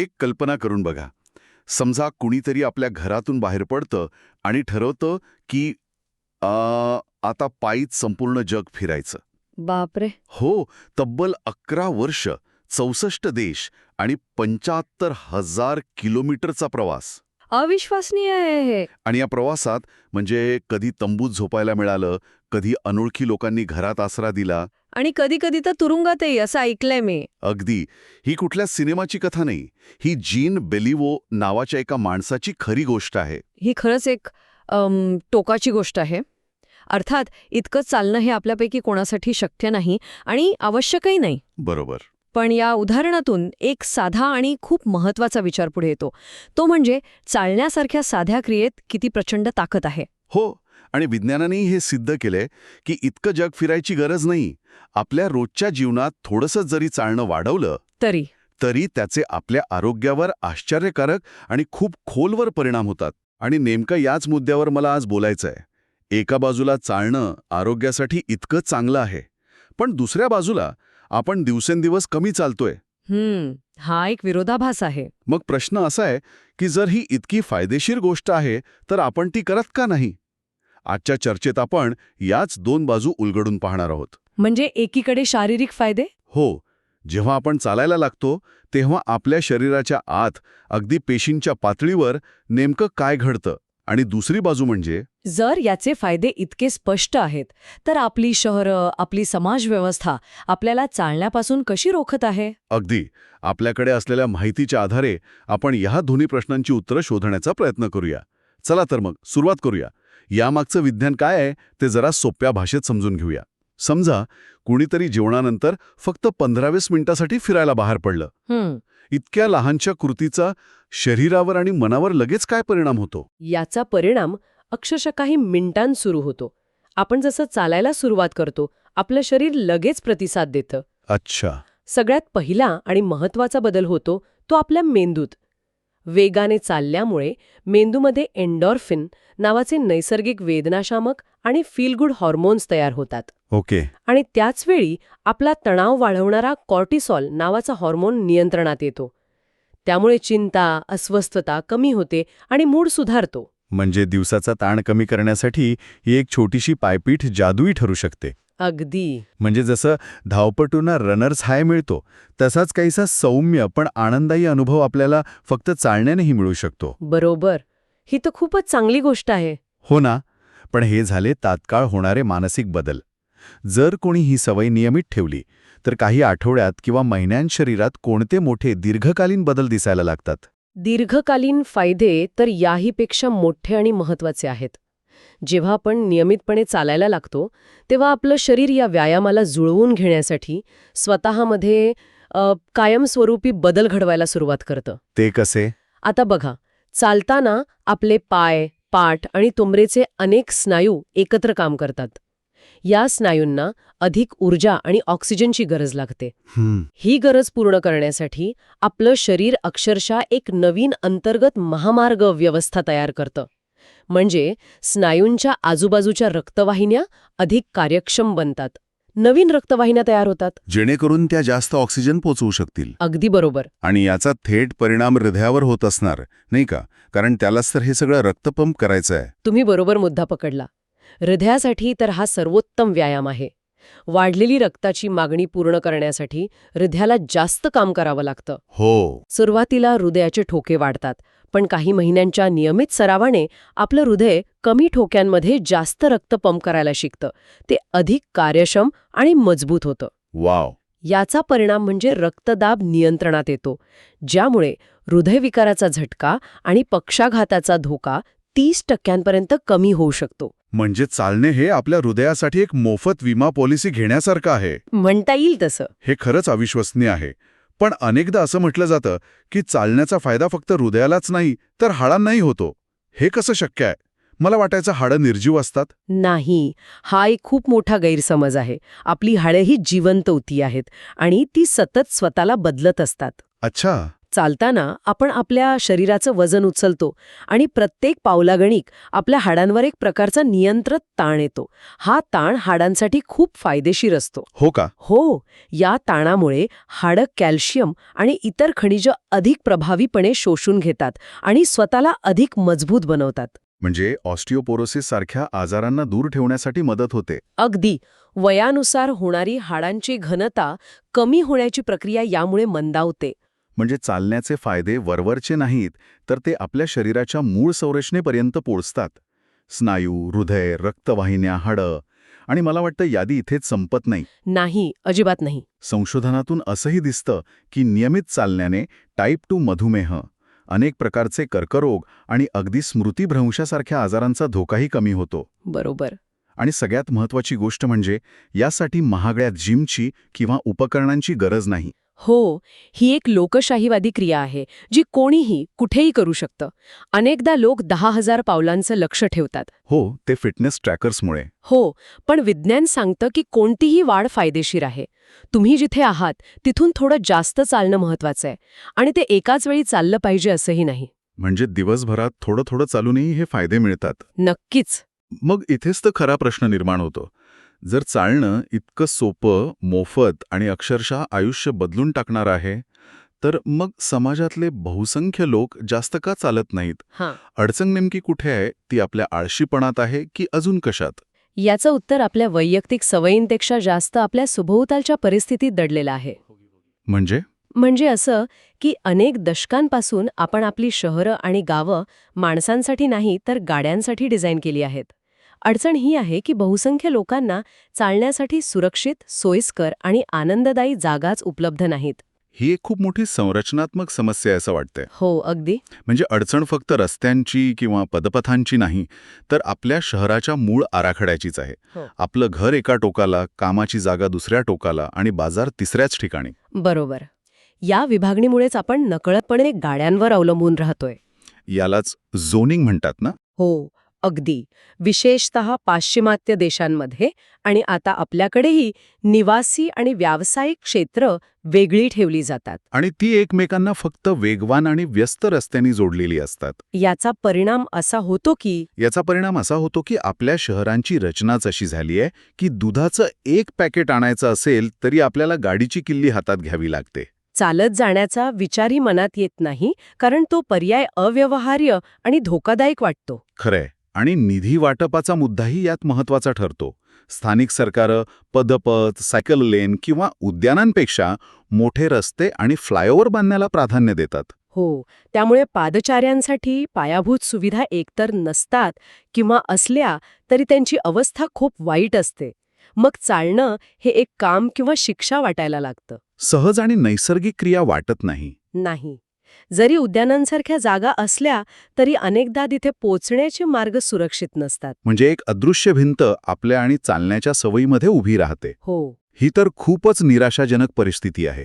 एक कल्पना करून बघा. समजा कुणीतरी आपल्या घरातून बाहेर पडतं आणि ठरवतं की आ, आता पायीच संपूर्ण जग फिरायचं. बापरे! हो तब्बल अकरा वर्ष चौसष्ट देश आणि पंच्याहत्तर हजार किलोमीटरचा प्रवास. अविश्वसनीय आहे हे. आणि या प्रवासात म्हणजे कधी तंबूत झोपायला मिळालं कधी अनोळखी लोकांनी घरात आसरा दिला. आणि कधी कधी तर तुरुंगातही असं ऐकलंय मी. अगदी. ही कुठल्या सिनेमाची कथा नाही. ही जीन बेलिवो नावाच्या एका माणसाची खरी गोष्ट आहे. ही खरंच एक अम, टोकाची गोष्ट आहे. अर्थात इतकं चालणं हे आपल्यापैकी कोणासाठी शक्य नाही आणि आवश्यकही नाही. बरोबर. पण या उदाहरणातून एक साधा आणि खूप महत्त्वाचा विचार पुढे येतो. तो म्हणजे चालण्यासारख्या साध्या क्रियेत किती प्रचंड ताकद आहे. हो आणि विज्ञानानेही हे सिद्ध केलंय की इतकं जग फिरायची गरज नाही. आपल्या रोजच्या जीवनात थोडंसं जरी चालणं वाढवलं तरी. तरी त्याचे आपल्या आरोग्यावर आश्चर्यकारक आणि खूप खोलवर परिणाम होतात. आणि नेमकं याच मुद्द्यावर मला आज बोलायचं आहे एका बाजूला चालणं आरोग्यासाठी इतकं चांगलं आहे पण दुसऱ्या बाजूला आपण दिवसेंदिवस कमी चालतोय. हम्म हा एक विरोधाभास आहे. मग प्रश्न असा आहे की जर ही इतकी फायदेशीर गोष्ट आहे तर आपण ती करत का नाही? आजच्या चर्चेत आपण याच दोन बाजू उलगडून पाहणार आहोत. म्हणजे एकीकडे शारीरिक फायदे? हो जेव्हा आपण चालायला लागतो तेव्हा आपल्या शरीराच्या आत अगदी पेशींच्या पातळीवर नेमकं काय घडतं? आणि दुसरी बाजू म्हणजे जर याचे फायदे इतके स्पष्ट आहेत तर आपली शहरं आपली समाजव्यवस्था आपल्याला चालण्यापासून कशी रोखत आहे? अगदी. आपल्याकडे असलेल्या माहितीच्या आधारे आपण ह्या दोन्ही प्रश्नांची उत्तरं शोधण्याचा प्रयत्न करूया. चला तर मग सुरुवात करूया. यामागचं विज्ञान काय आहे ते जरा सोप्या भाषेत समजून घेऊया. समजा कुणीतरी जेवणानंतर फक्त पंधरावीस मिनिटासाठी फिरायला बाहेर पडलं. इतक्या लहानच्या कृतीचा शरीरावर आणि मनावर लगेच काय परिणाम होतो? याचा परिणाम अक्षरशः काही मिनिटांत सुरू होतो. आपण जसं चालायला सुरुवात करतो आपलं शरीर लगेच प्रतिसाद देतं. अच्छा. सगळ्यात पहिला आणि महत्त्वाचा बदल होतो तो आपल्या मेंदूत. वेगाने चालल्यामुळे मेंदूमध्ये एन्डॉर्फिन नावाचे नैसर्गिक वेदनाशामक आणि फील गुड हॉर्मोन्स तयार होतात. ओके. आणि त्याचवेळी आपला तणाव वाढवणारा कॉर्टिसॉल नावाचा हॉर्मोन नियंत्रणात येतो. त्यामुळे चिंता अस्वस्थता कमी होते आणि मूड सुधारतो. म्हणजे दिवसाचा ताण कमी करण्यासाठी ही एक छोटीशी पायपीठ जादुई ठरू शकते. अगदी. म्हणजे जसं धावपटूंना रनर्स हाय मिळतो तसाच काहीसा सौम्य पण आनंदायी अनुभव आपल्याला फक्त चालण्यानेही मिळू शकतो. बरोबर. ही तर खूपच चांगली गोष्ट आहे. हो ना पण हे झाले तात्काळ होणारे मानसिक बदल. जर कोणी ही सवय नियमित ठेवली तर काही आठवड्यात किंवा महिन्यांत शरीरात कोणते मोठे दीर्घकालीन बदल दिसायला लागतात? दीर्घकालीन फायदे तर याहीपेक्षा मोठे आणि महत्त्वाचे आहेत. जेव्हा आपण नियमितपणे चालायला लागतो तेव्हा आपलं शरीर या व्यायामाला जुळवून घेण्यासाठी स्वतःमध्ये कायमस्वरूपी बदल घडवायला सुरुवात करतं. ते कसे? आता बघा चालताना आपले पाय पाठ आणि तुमरेचे अनेक स्नायू एकत्र काम करतात. या स्नायूंना अधिक ऊर्जा आणि ऑक्सिजनची गरज लागते. ही गरज पूर्ण करण्यासाठी आपलं शरीर अक्षरशः एक नवीन अंतर्गत महामार्ग व्यवस्था तयार करतं. म्हणजे स्नायूंच्या आजूबाजूच्या रक्तवाहिन्या अधिक कार्यक्षम बनतात. नवीन रक्तवाहिन्या तयार होतात. जेणेकरून त्या जास्त ऑक्सिजन पोचवू शकतील. अगदी बरोबर. आणि याचा थेट परिणाम हृदयावर होत असणार नाही का? कारण त्यालाच तर हे सगळं रक्तपंप करायचं आहे तुम्ही बरोबर मुद्दा पकडला. हृदयासाठी तर हा सर्वोत्तम व्यायाम आहे. वाढलेली रक्ताची मागणी पूर्ण करण्यासाठी हृदयाला जास्त काम करावं लागतं. हो. सुरुवातीला हृदयाचे ठोके वाढतात पण काही महिन्यांच्या नियमित सरावाने आपलं हृदय कमी ठोक्यांमध्ये जास्त रक्त पंप करायला शिकतं. ते अधिक कार्यक्षम आणि मजबूत होतं. वाव. याचा परिणाम म्हणजे रक्तदाब नियंत्रणात येतो ज्यामुळे हृदयविकाराचा झटका आणि पक्षाघाताचा धोका तीस टक्क्यांपर्यंत कमी होऊ शकतो. म्हणजे चालणे हे आपल्या हृदयासाठी एक मोफत विमा पॉलिसी घेण्यासारखं आहे. म्हणता येईल तसं. हे खरंच अविश्वसनीय आहे. पण अनेकदा असं म्हटलं जातं की चालण्याचा फायदा फक्त हृदयालाच नाही तर हाडांनाही होतो. हे कसं शक्य आहे? मला वाटायचं हाडं निर्जीव असतात. नाही. हा एक खूप मोठा गैरसमज आहे. आपली हाडं ही जिवंत होती आहेत आणि ती सतत स्वतःला बदलत असतात. अच्छा. चालताना आपण आपल्या शरीराचं वजन उचलतो आणि प्रत्येक पावलागणिक आपल्या हाडांवर एक प्रकारचा नियंत्रित ताण येतो. हा ताण हाडांसाठी खूप फायदेशीर असतो. हो का? हो. या ताणामुळे हाडं कॅल्शियम आणि इतर खनिज अधिक प्रभावीपणे शोषून घेतात आणि स्वतःला अधिक मजबूत बनवतात. म्हणजे ऑस्टिओपोरोसिस सारख्या आजारांना दूर ठेवण्यासाठी मदत होते. अगदी. वयानुसार होणारी हाडांची घनता कमी होण्याची प्रक्रिया यामुळे मंदावते. म्हणजे चालण्याचे फायदे वरवरचे नाहीत तर ते आपल्या शरीराच्या मूळ संरचनेपर्यंत पोचतात. स्नायू हृदय रक्तवाहिन्या हाडं. आणि मला वाटतं यादी इथेच संपत नाही. नाही अजिबात नाही. संशोधनातून असंही दिसतं की नियमित चालण्याने टाईप टू मधुमेह अनेक प्रकारचे कर्करोग आणि अगदी स्मृतिभ्रंशासारख्या आजारांचा धोकाही कमी होतो. बरोबर. आणि सगळ्यात महत्त्वाची गोष्ट म्हणजे यासाठी महागड्या जिमची किंवा उपकरणांची गरज नाही. हो ही एक लोकशाहीवादी क्रिया आहे जी कोणीही कुठेही करू शकतं. अनेकदा लोक दहा हजार पावलांचं लक्ष ठेवतात. हो ते फिटनेस ट्रॅकर्समुळे. हो पण विज्ञान सांगतं की कोणतीही वाढ फायदेशीर आहे. तुम्ही जिथे आहात तिथून थोडं जास्त चालणं महत्वाचं आहे. आणि ते एकाच वेळी चाललं पाहिजे असंही नाही. म्हणजे दिवसभरात थोडं थोडं चालूनही हे फायदे मिळतात. नक्कीच. मग इथेच तर खरा प्रश्न निर्माण होतो. जर चालणं इतकं सोपं मोफत आणि अक्षरशः आयुष्य बदलून टाकणार आहे तर मग समाजातले बहुसंख्य लोक जास्त का चालत नाहीत? अडचण नेमकी कुठे आहे? ती आपल्या आळशीपणात आहे की अजून कशात? याचं उत्तर आपल्या वैयक्तिक सवयींपेक्षा जास्त आपल्या सुभोवतालच्या परिस्थितीत दडलेलं आहे. म्हणजे? म्हणजे असं की अनेक दशकांपासून आपण आपली शहरं आणि गावं माणसांसाठी नाही तर गाड्यांसाठी डिझाईन केली आहेत. अडचण ही आहे की बहुसंख्य लोकांना चालण्यासाठी सुरक्षित सोयीस्कर आणि आनंददायी जागाच उपलब्ध नाहीत. ही एक खूप मोठी संरचनात्मक समस्या आहे असं वाटतंय. हो अगदी. म्हणजे अडचण फक्त रस्त्यांची किंवा पदपथांची नाही तर आपल्या शहराच्या मूळ आराखड्याचीच आहे. हो. आपलं घर एका टोकाला कामाची जागा दुसऱ्या टोकाला आणि बाजार तिसऱ्याच ठिकाणी. बरोबर. या विभागणीमुळेच आपण नकळतपणे गाड्यांवर अवलंबून राहतोय. यालाच झोनिंग म्हणतात ना? हो. अगदी. विशेषत पाश्चिमात्य देशांमध्ये आणि आता आपल्याकडेही निवासी आणि व्यावसायिक क्षेत्र वेगळी ठेवली जातात. आणि ती एकमेकांना फक्त वेगवान आणि व्यस्त रस्त्यांनी जोडलेली असतात. याचा परिणाम असा होतो की याचा परिणाम असा होतो की आपल्या शहरांची रचनाच अशी झाली आहे की दुधाचं एक पॅकेट आणायचं असेल तरी आपल्याला गाडीची किल्ली हातात घ्यावी लागते. चालत जाण्याचा विचारही मनात येत नाही कारण तो पर्याय अव्यवहार्य आणि धोकादायक वाटतो. खरंय. आणि निधी वाटपाचा मुद्दाही यात महत्त्वाचा ठरतो. स्थानिक सरकारं पदपथ सायकल लेन किंवा उद्यानांपेक्षा मोठे रस्ते आणि फ्लायओव्हर बांधण्याला प्राधान्य देतात. हो त्यामुळे पादचाऱ्यांसाठी पायाभूत सुविधा एकतर नसतात किंवा असल्या तरी त्यांची अवस्था खूप वाईट असते. मग चालणं हे एक काम किंवा शिक्षा वाटायला लागतं. सहज आणि नैसर्गिक क्रिया वाटत नाही. नाही. जरी उद्यानांसारख्या जागा असल्या तरी अनेकदा तिथे पोचण्याचे मार्ग सुरक्षित नसतात. म्हणजे एक अदृश्य भिंत आपल्या आणि चालण्याच्या सवयीमध्ये उभी राहते. हो. ही तर खूपच निराशाजनक परिस्थिती आहे.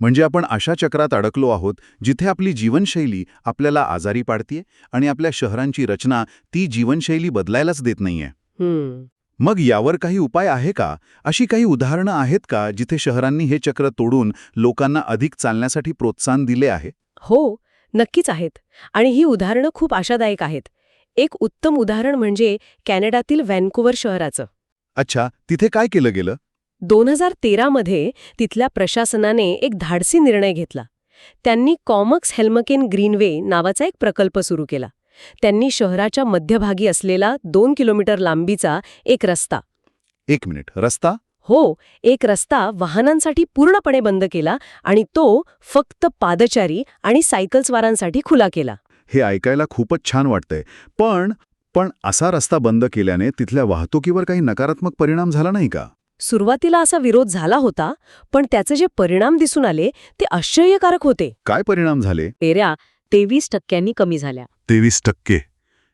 म्हणजे आपण अशा चक्रात अडकलो आहोत जिथे आपली जीवनशैली आपल्याला आजारी पाडतीये आणि आपल्या शहरांची रचना ती जीवनशैली बदलायलाच देत नाहीये. मग यावर काही उपाय आहे का? अशी काही उदाहरणं आहेत का जिथे शहरांनी हे चक्र तोडून लोकांना अधिक चालण्यासाठी प्रोत्साहन दिले आहे? हो नक्कीच आहेत. आणि ही उदाहरणं खूप आशादायक आहेत. एक उत्तम उदाहरण म्हणजे कॅनडातील व्हॅन्कुव्हर शहराचं. अच्छा तिथे काय केलं गेलं? दोन हजार तेरामध्ये तिथल्या प्रशासनाने एक धाडसी निर्णय घेतला. त्यांनी कॉमक्स हेल्मकेन ग्रीनवे नावाचा एक प्रकल्प सुरू केला. त्यांनी शहराच्या मध्यभागी असलेला दोन किलोमीटर लांबीचा एक रस्ता. एक मिनिट रस्ता? हो एक रस्ता वाहनांसाठी पूर्णपणे बंद केला आणि तो फक्त पादचारी आणि सायकलस्वारांसाठी खुला केला. हे ऐकायला खूपच छान वाटतंय. पण पण असा रस्ता बंद केल्याने तिथल्या वाहतुकीवर काही नकारात्मक परिणाम झाला नाही का? सुरुवातीला असा विरोध झाला होता पण त्याचे जे परिणाम दिसून आले ते आश्चर्यकारक होते. काय परिणाम झाले? फेऱ्या तेवीस टक्क्यांनी कमी झाल्या. तेवीस टक्के.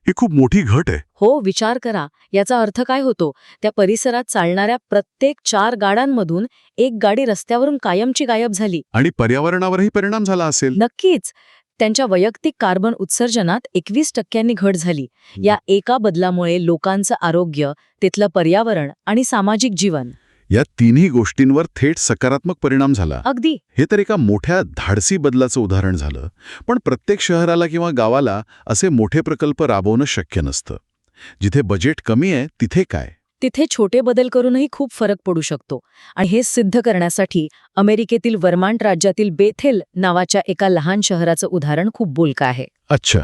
ही खूप मोठी घट आहे. हो विचार करा. याचा अर्थ काय होतो? त्या परिसरात चालणाऱ्या प्रत्येक चार गाड्यांमधून एक गाडी रस्त्यावरून कायमची गायब झाली. आणि पर्यावरणावरही परिणाम झाला असेल. नक्कीच. त्यांच्या वैयक्तिक कार्बन उत्सर्जनात एकवीस टक्क्यांनी घट झाली. या एका बदलामुळे लोकांचं आरोग्य तिथलं पर्यावरण आणि सामाजिक जीवन. या तिन्ही गोष्टींवर थेट सकारात्मक परिणाम झाला. अगदी. हे तर एका मोठ्या धाडसी बदलाचं उदाहरण झालं पण प्रत्येक शहराला किंवा गावाला असे मोठे प्रकल्प राबवणं शक्य नसतं. जिथे बजेट कमी आहे तिथे काय? तिथे छोटे बदल करूनही खूप फरक पडू शकतो. आणि हे सिद्ध करण्यासाठी अमेरिकेतील वर्मांट राज्यातील बेथेल नावाच्या एका लहान शहराचं उदाहरण खूप बोलकं आहे. अच्छा.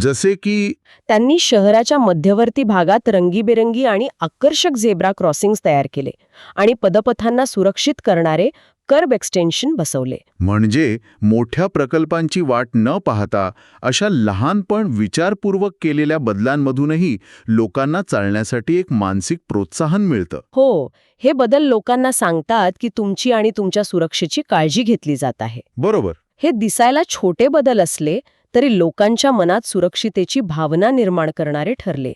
जसे की त्यांनी शहराच्या मध्यवर्ती भागात रंगीबेरंगी आणि आकर्षक झेब्रा क्रॉसिंग्स तयार केले आणि पदपथांना सुरक्षित करणारे कर्ब एक्सटेन्शन बसवले. म्हणजे मोठ्या प्रकल्पांची वाट न पाहता अशा लहान पण विचारपूर्वक केलेल्या बदलांमधूनही लोकांना चालण्यासाठी एक मानसिक प्रोत्साहन मिळतं. हो हे बदल लोकांना सांगतात की तुमची आणि तुमच्या सुरक्षेची काळजी घेतली जात आहे. बरोबर. हे दिसायला छोटे बदल असले तरी लोकांच्या मनात सुरक्षितेची भावना निर्माण करणारे ठरले.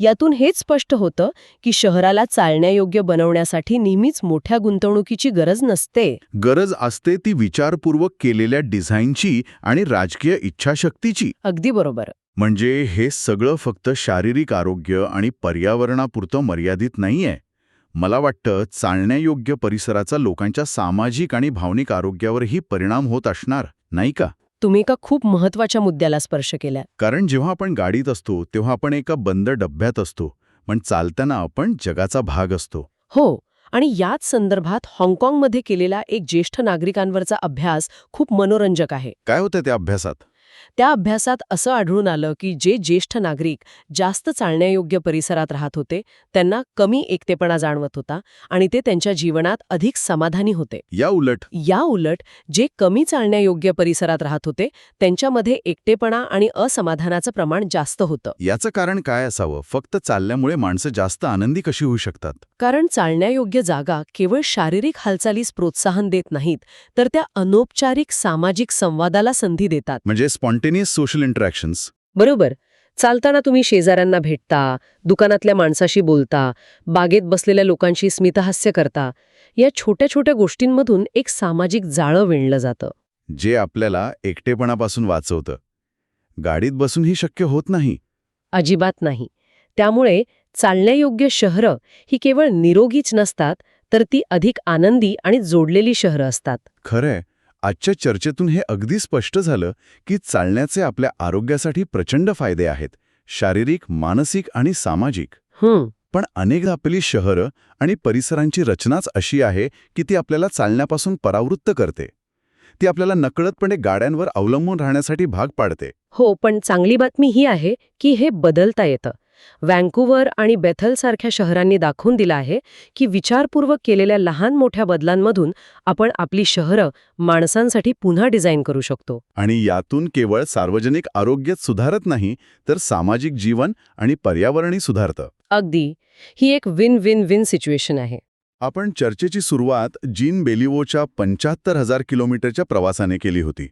यातून हेच स्पष्ट होतं की शहराला चालण्यायोग्य बनवण्यासाठी नेहमीच मोठ्या गुंतवणुकीची गरज नसते. गरज असते ती विचारपूर्वक केलेल्या डिझाईनची आणि राजकीय इच्छाशक्तीची. अगदी बरोबर. म्हणजे हे सगळं फक्त शारीरिक आरोग्य आणि पर्यावरणापुरतं मर्यादित नाहीये. मला वाटतं चालण्यायोग्य परिसराचा लोकांच्या सामाजिक आणि भावनिक आरोग्यावरही परिणाम होत असणार नाही का? तुम्ही एका खूप महत्त्वाच्या मुद्द्याला स्पर्श केला कारण जेव्हा आपण गाडीत असतो तेव्हा आपण एका बंद डब्यात असतो पण चालताना आपण जगाचा भाग असतो. हो आणि याच संदर्भात हाँगकाँगमध्ये केलेला एक ज्येष्ठ नागरिकांवरचा अभ्यास खूप मनोरंजक आहे. काय होतं त्या अभ्यासात? त्या अभ्यासात असं आढळून आलं की जे ज्येष्ठ नागरिक जास्त चालण्यायोग्य परिसरात राहत होते त्यांना कमी एकटेपणा जाणवत होता आणि ते त्यांच्या जीवनात अधिक समाधानी होते. या उलट. या उलट जे कमी चालण्यायोग्य परिसरात राहत होते त्यांच्यामध्ये एकटेपणा आणि असमाधानाचं प्रमाण जास्त होतं. याचं कारण काय असावं? फक्त चालल्यामुळे माणसं जास्त आनंदी कशी होऊ शकतात? कारण चालण्यायोग्य जागा केवळ शारीरिक हालचालीस प्रोत्साहन देत नाहीत तर त्या अनौपचारिक सामाजिक संवादाला संधी देतात. म्हणजे स्पॉन्टेनियस सोशल इंटरॅक्शन्स. बरोबर. चालताना तुम्ही शेजाऱ्यांना भेटता दुकानातल्या माणसाशी बोलता बागेत बसलेल्या लोकांशी स्मितहास्य करता या छोट्या छोट्या गोष्टींमधून एक सामाजिक जाळं विणलं जातं. जे आपल्याला एकटेपणापासून वाचवतं. गाडीत बसून ही शक्य होत नाही. अजिबात नाही. त्यामुळे चालण्यायोग्य शहरं ही केवळ निरोगीच नसतात तर ती अधिक आनंदी आणि जोडलेली शहरं असतात. खरंय. आजच्या चर्चेतून हे अगदी स्पष्ट झालं की चालण्याचे आपल्या आरोग्यासाठी प्रचंड फायदे आहेत शारीरिक मानसिक आणि सामाजिक. पण अनेकदा आपली शहरं आणि परिसरांची रचनाच अशी आहे की ती आपल्याला चालण्यापासून परावृत्त करते. ती आपल्याला नकळतपणे गाड्यांवर अवलंबून राहण्यासाठी भाग पाडते. हो पण चांगली बातमी ही आहे की हे बदलता येतं. व्हँकुव्हर आणि बेथल सारख्या शहरांनी दाखवून दिलं आहे की विचारपूर्वक केलेल्या लहान मोठ्या बदलांमधून आपण आपली शहरं माणसांसाठी पुन्हा डिझाईन करू शकतो. आणि यातून केवळ सार्वजनिक आरोग्यच सुधारत नाही तर सामाजिक जीवन आणि पर्यावरणही सुधारतं. अगदी. ही एक विन विन विन सिच्युएशन आहे. आपण चर्चेची सुरुवात जीन बेलिवोच्या पंच्याहत्तर हजार किलोमीटरच्या प्रवासाने केली होती.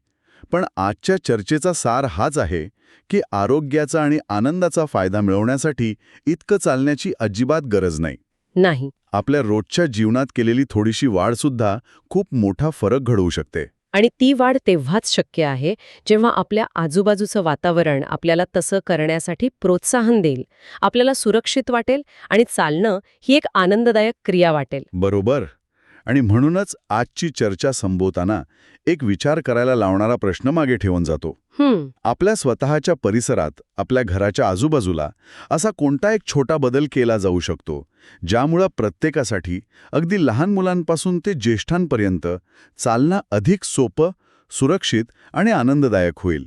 पण आजच्या चर्चेचा सार हाच आहे की आरोग्याचा आणि आनंदाचा फायदा मिळवण्यासाठी इतकं चालण्याची अजिबात गरज नाही. नाही. आपल्या रोजच्या जीवनात केलेली थोडीशी वाढसुद्धा खूप मोठा फरक घडवू शकते. आणि ती वाढ तेव्हाच शक्य आहे जेव्हा आपल्या आजूबाजूचं वातावरण आपल्याला तसं करण्यासाठी प्रोत्साहन देईल आपल्याला सुरक्षित वाटेल आणि चालणं ही एक आनंददायक क्रिया वाटेल. बरोबर. आणि म्हणूनच आजची चर्चा संबोधताना एक विचार करायला लावणारा प्रश्न मागे ठेवून जातो. आपल्या स्वतःच्या परिसरात आपल्या घराच्या आजूबाजूला असा कोणता एक छोटा बदल केला जाऊ शकतो ज्यामुळं प्रत्येकासाठी अगदी लहान मुलांपासून ते ज्येष्ठांपर्यंत चालणं अधिक सोपं सुरक्षित आणि आनंददायक होईल?